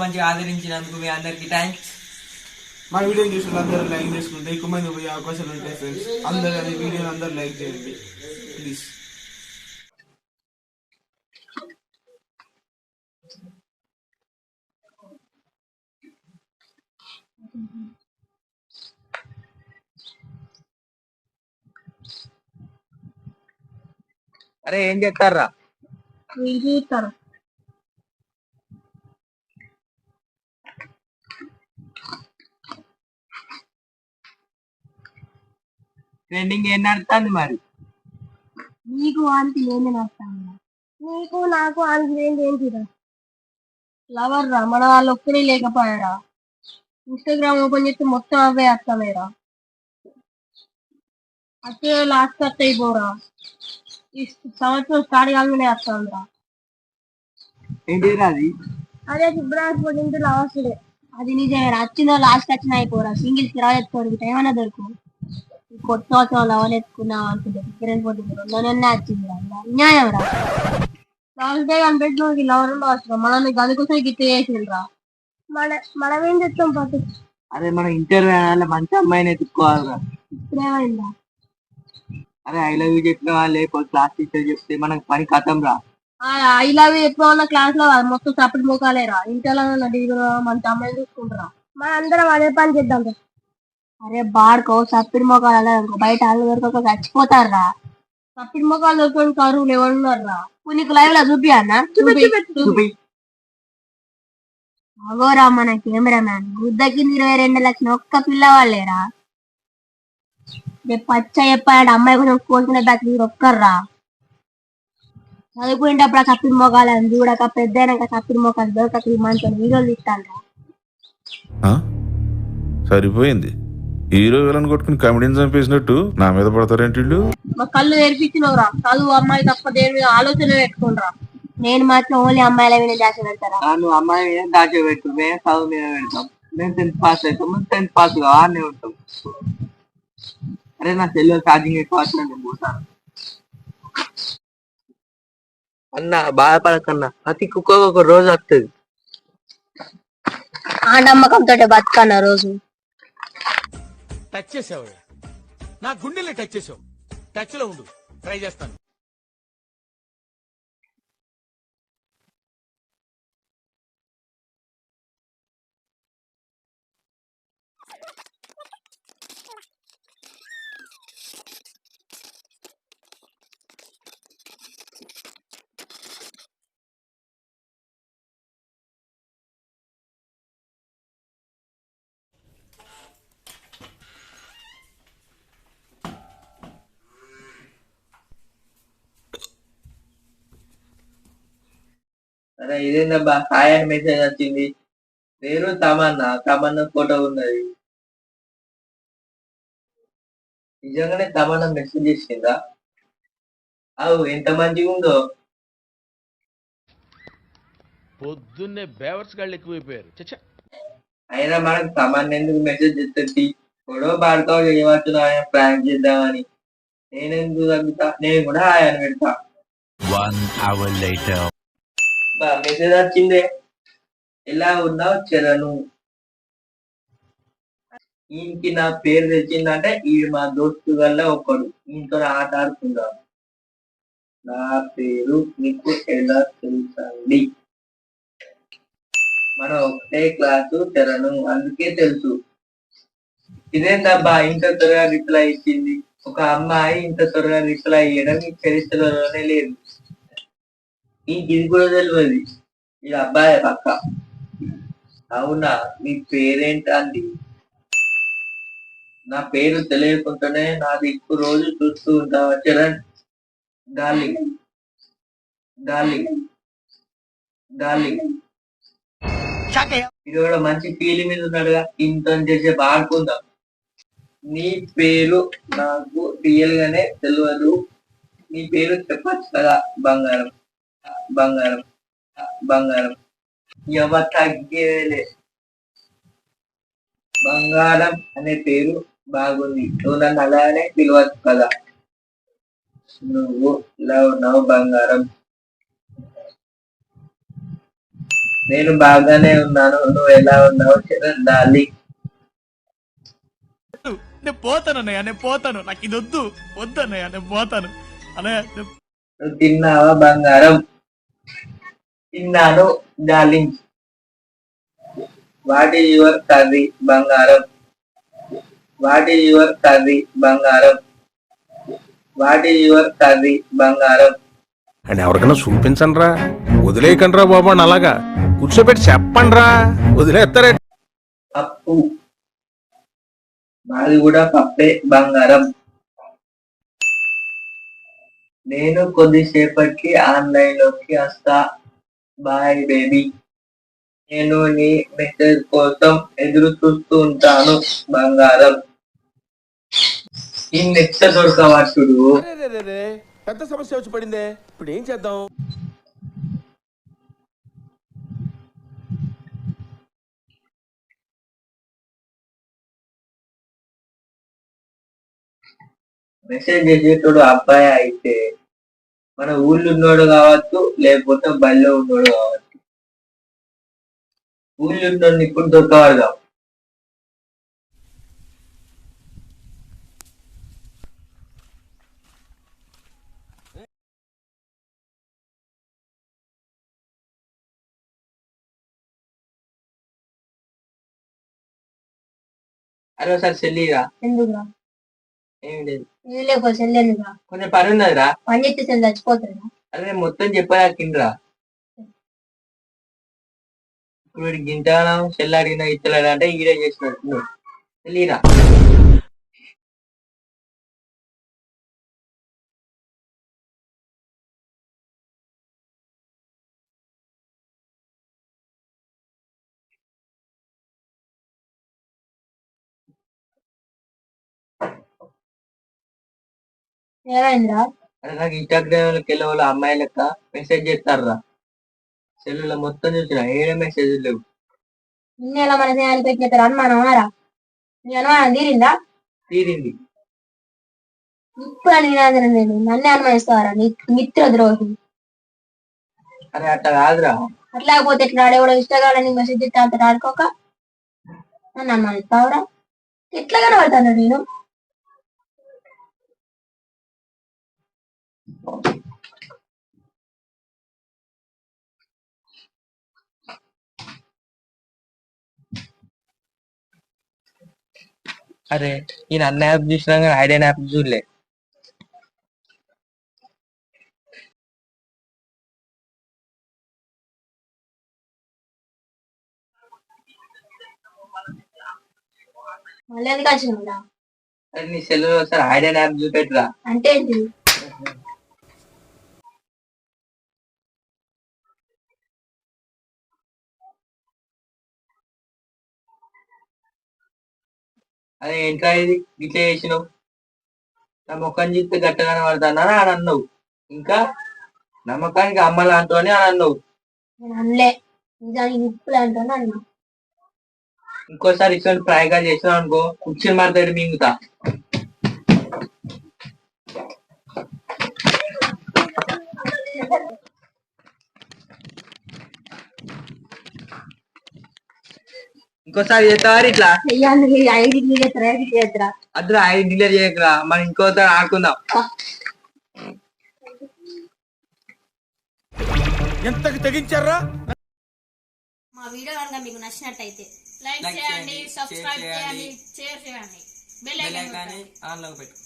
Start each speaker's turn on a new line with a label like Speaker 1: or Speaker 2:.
Speaker 1: మంచిగా ఆదరించినందుకు మీ అందరికి థ్యాంక్స్
Speaker 2: మా వీడియో చూసిన అందరూ లైక్ చేసుకుంటే ఎక్కువ మంది పోయే అవకాశాలు ఉంటాయి ఫ్రెండ్స్ అందరూ అది వీడియోని అందరూ లైక్ చేయండి. ప్లీజ్
Speaker 1: అరే ఏం
Speaker 3: చూస్తారు
Speaker 1: ట్రెండింగ్ ఏం నడుస్తుంది మరి?
Speaker 3: నీకు వానికి నేను నస్తాను నీకు నాకు వానికి ఏంటి ఏంటిరా లవర్ రా మన వాళ్ళు ఒక్కడే లేకపోయారా? ఇన్స్టాగ్రామ్ ఓపెన్ చేస్తే మొత్తం అవే వస్తామేరా అట్టే లాస్ట్ కట్ అయిపోరా? ఈ సంవత్సరం స్టార్ట్ కాగానే వస్తాంరా
Speaker 1: ఏంటి అది?
Speaker 3: అదే శుభ్రాజ్ పొడింటి లాస్ట్ అది నిజమే వచ్చిన లాస్ట్ వచ్చిన అయిపోరా. సింగిల్స్కి రాయెత్తుకోరు ఏమైనా దొరుకు. ఈ కొత్త సంవత్సరం లవన్ ఎత్తుకున్నాం అనుకుంటే కిరణ్ పోటీ రెండోనే వచ్చింది రా అన్యాయం రా లాస్ట్ డే కనిపెట్టిన లవర్ లాస్ట్ రా మనల్ని గది కోసం గిట్ట చేసిండ్రా మన మనం ఏం చెప్తాం పట్టు
Speaker 1: అరే మన ఇంటర్వ్యూ మంచి అమ్మాయిని ఎత్తుకోవాలిరా
Speaker 3: ఇప్పుడేమైందా
Speaker 1: అరే ఐ లవ్ యూ చెప్పిన లేకపోతే క్లాస్ టీచర్ చెప్తే మనకి పని కథం రా
Speaker 3: ఐ లవ్ ఎక్కువ ఉన్న క్లాస్లో మొత్తం సపరేట్ మోకాలేరా? ఇంటర్లో డిగ్రీ మంచి అమ్మాయిని చూసుకుంటారా? మన అందరం అదే పని చేద్దాం రా. అరే బాడుకో సప్పిడి మొక్కలు అలా ఇంకో బయట వాళ్ళు దొరకక చచ్చిపోతారా సప్పిడి మొక్కలు దొరుకుని కరువులు ఎవరు ఉన్నారు రా నీకు లైవ్లో చూపి అన్న
Speaker 1: చూపి
Speaker 3: అగోరా మన కెమెరామ్యాన్ గుద్ద కింద ఇరవై రెండు లక్షల ఒక్క పిల్లవాళ్ళేరా. రేపు పచ్చ చెప్పాడు అమ్మాయి కొంచెం కోరుకునే దాకా మీరు ఒక్కర్రా. చదువుకునేటప్పుడు ఆ కప్పిడి మొగాలని చూడక పెద్దయినాక కప్పిడి మొక్కలు దొరకక ఈ మంచి వీడియోలు తీస్తాను?
Speaker 4: సరిపోయింది. హీరో విలన్ కొట్టుకుని కమెడీని చంపేసినట్టు నా మీద పడతారేంటి వీళ్ళు?
Speaker 3: మా కళ్ళు నేర్పించినవురా చదువు అమ్మాయి తప్ప దేని మీద ఆలోచన పెట్టుకుంటారా నేను మాత్రం ఓన్లీ అమ్మాయిల మీద దాచి పెడతారా?
Speaker 1: ఆ, నువ్వు అమ్మాయి మీద దాచిపెట్టు మేము చదువు మీద పెడతాం. మేము టెన్త్ పాస్ అవుతాం. మేము టెన్త్ పాస్ కావాలనే ఉంటాం అరే నా సెల్ ఛార్జింగ్ ఎక్కువ వచ్చిన నేను పోతాను అన్న బాధపడకన్నా. ప్రతి కుక్క ఒక రోజు వస్తుంది
Speaker 3: ఆ నమ్మకంతో బతుకన్న రోజు.
Speaker 5: టచ్ చేసావు నా గుండెల్ని టచ్ చేసావు. టచ్లో ఉండు. ట్రై చేస్తాను.
Speaker 1: అరే ఇదేందబ్బా? హాయ్ అని మెసేజ్ వచ్చింది. పేరు తమన్నా. తమన్నా ఫోటో ఉన్నది. నిజంగానే తమన్నా మెసేజ్ చేసిందా? అవు ఎంత మంచిగా ఉందో.
Speaker 5: పొద్దున్నే బేవర్స్ గాళ్ళు ఎక్కువైపోయారు. చచ్చా.
Speaker 1: అయినా మనకు తమన్నా ఎందుకు మెసేజ్ చేస్తుంది? గొడవ పాడుతావు చేయవచ్చు ఆయన ప్రాంక్ చేద్దామని. నేనెందుకు తగ్గుతా? నేను కూడా హాయ్ అని పెడతా బా మెసేజ్ వచ్చిందే ఎలా ఉన్నావు చరణు? ఈయనకి నా పేరు తెచ్చిందంటే ఈ మా దోస్తు వల్ల ఒకడు. ఈయనతో ఆట ఆడుకుందాం. నా పేరు నీకు ఎలా తెలుసండి మనం ఒకటే క్లాసు తెరను అందుకే తెలుసు. ఇదేందబ్బా ఇంత త్వరగా రిప్లై ఇచ్చింది? ఒక అమ్మాయి ఇంత త్వరగా రిప్లై ఇవ్వడం ఈ చరిత్రలోనే లేదు. ఇంక ఇది కూడా తెలియదు ఈ అబ్బాయి పక్క. అవునా? మీ పేరేంటండి? నా పేరు తెలియకుండానే నా దిక్కు రోజు చూస్తూ ఉంటావా? చరణ్. డార్లింగ్ డార్లింగ్ డార్లింగ్ ఇది కూడా మంచి ఫీలింగ్ మీద ఉన్నాడుగా. ఇంత చేసే ఆడుకుందాం నీ పేరు నాకు రియల్ గానే తెలియదు నీ పేరు చెప్పచ్చు కదా బంగారం. బంగారం బంగారం ఎవ తగ్గేలే బంగారం అనే పేరు బాగుంది. నువ్వు నన్ను అలానే పిలవచ్చు కదా. నువ్వు లవ్ నవ్ బంగారం. నేను బాగానే ఉన్నాను. నువ్వు ఎలా ఉన్నావు చరణ్
Speaker 5: నేను పోతాను అన్నయ్య. నేను పోతాను. నాకు ఇది వద్దు. వద్దు అన్నయ్య నేను పోతాను. అన్నయ్య నేను
Speaker 1: నువ్వు తిన్నావా బంగారం తిన్నాను darling what is your curry బంగారం వాట్ ఈజ్ యువర్ కర్రీ బంగారం వాట్ ఈజ్ యువర్ కర్రీ బంగారం
Speaker 6: అండ్ ఎవరికైనా చూపించండి రా వదిలేయకండి రా బాబు అని అలాగా. కూర్చోబెట్టి చెప్పండి రా వదిలేస్తారే.
Speaker 1: పప్పు మాది కూడా పప్పే బంగారం. నేను కొద్దిసేపటికి ఆన్లైన్లోకి వస్తా. Bye baby. నేను నీ మెసేజ్ కోసం ఎదురు చూస్తూ ఉంటాను బంగారం. ఈ నెక్స్ట్ దొరకవచ్చుడు
Speaker 6: పెద్ద సమస్య వచ్చి పడిందే. ఇప్పుడు ఏం చేద్దాం?
Speaker 1: మెసేజ్ చేసేటోడు అబ్బాయి అయితే మన ఊళ్ళో ఉన్నోడు కావచ్చు లేకపోతే బయలో ఉన్నోడు కావచ్చు. ఊళ్ళో ఉన్నోడిని ఇప్పుడు దొరకవడదాం అరే ఒకసారి చెల్లిరా
Speaker 3: ఎందుకు?
Speaker 1: ఏం లేదు కొంచెం పని ఉన్నదిరా
Speaker 3: పని చేస్తే సెల్ చచ్చిపోతుందా
Speaker 1: అరే మొత్తం చెప్పాకిండ్రా ఇప్పుడు వీడికి గింటానం చెల్లి అడిగిన ఇచ్చలేడు అంటే ఈడే చేసినట్టు. తెలియరా
Speaker 3: ఏమైందిరా?
Speaker 1: అరే నాకు ఇన్స్టాగ్రామ్లోకి వెళ్ళే వాళ్ళు అమ్మాయి లెక్క మెసేజ్ చేస్తారా సెల్లులో మొత్తం చూసిన ఏడే మెసేజ్ లేవు.
Speaker 3: నిన్న ఎలా మన స్నేహాలు పెట్టిన అనుమానం రా నీ అనుమానం తీరిందా?
Speaker 1: తీరింది.
Speaker 3: ఇప్పుడు అడిగినా నేను నన్నే అనుమానిస్తావరా? నీ మిత్ర ద్రోహి.
Speaker 1: అరే అట్లా కాదురా.
Speaker 3: అట్లా పోతే ఎట్లా ఆడేవాడు? ఇష్టగాలని మెసేజ్ చేస్తే అంత ఆడుకోక? నన్ను అనుమానిస్తావురా? ఎట్లా కనబడతాను నేను?
Speaker 1: అరే ఈయన అన్న యాప్ చూసినా కానీ ఐడియా యాప్ చూడలే.
Speaker 3: మళ్ళీ ఎందుకు వచ్చిందా
Speaker 1: నీ సెల్లులో ఒకసారి ఐడియా యాప్ చూపెట్టురా.
Speaker 3: అంటే ఏంటి?
Speaker 1: అదే ఏంట్రా ఇది? ఇట్లా చేసినావు? నా ముఖం చూస్తే గట్టగానే పడతానా అని అన్నావు. ఇంకా? నమ్మకానికి అమ్మ లాంటి అని అన్నావు. ఇంకోసారి ఇటువంటి ప్రయోగాలు చేసినావు అనుకో కుర్చీని మారుతాడు మింగుతా. ఇంకోసారి చేస్తావారు ఇట్లా?
Speaker 3: చెయ్యాలి ఐడి
Speaker 1: అద్దరు డిలీట్ చేయకరా మనం ఇంకోసారి ఆడుకుందాం.
Speaker 5: ఎంతకు తెగించారా?
Speaker 3: మా వీడియో కనుక మీకు నచ్చినట్టయితే
Speaker 7: లైక్ చేయండి సబ్స్క్రైబ్ చేయండి. షేర్ చేయండి. బెల్ ఐకాన్
Speaker 1: ఆన్లో పెట్టు.